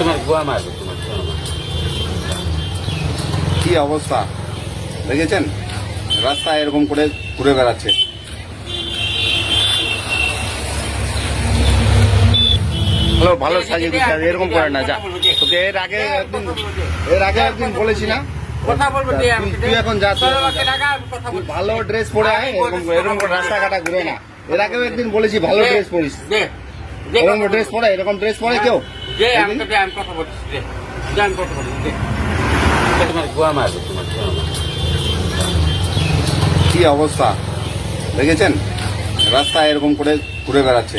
তোমার গোয়া মারবে তোমার কি অবস্থা? দেখেছেন? রাস্তায় এরকম করে ঘুরে বেড়াচ্ছে। হ্যালো ভালো সাজিয়ে দিচ্ছে এরকম করে না যা। তোকে এর আগে একদিন এর আগে একদিন বলেছি না? কথা বলব তুই এখন যা, তুই। ভালো ড্রেস পরে আয় এরকম এরকম রাস্তাঘাটা ঘুরে না। এর আগেও একদিন বলেছি ভালো ড্রেস পরিস। এরকম ড্রেস পরে এরকম ড্রেস পরে কেউ? দে, আমি তো দে, আমি কথা বলছি, দে। দে, আমি কথা বলছি, তোমার গোয়া মারবে তোমার গোয়া কি অবস্থা? দেখেছেন? রাস্তা এরকম করে ঘুরে বেড়াচ্ছে।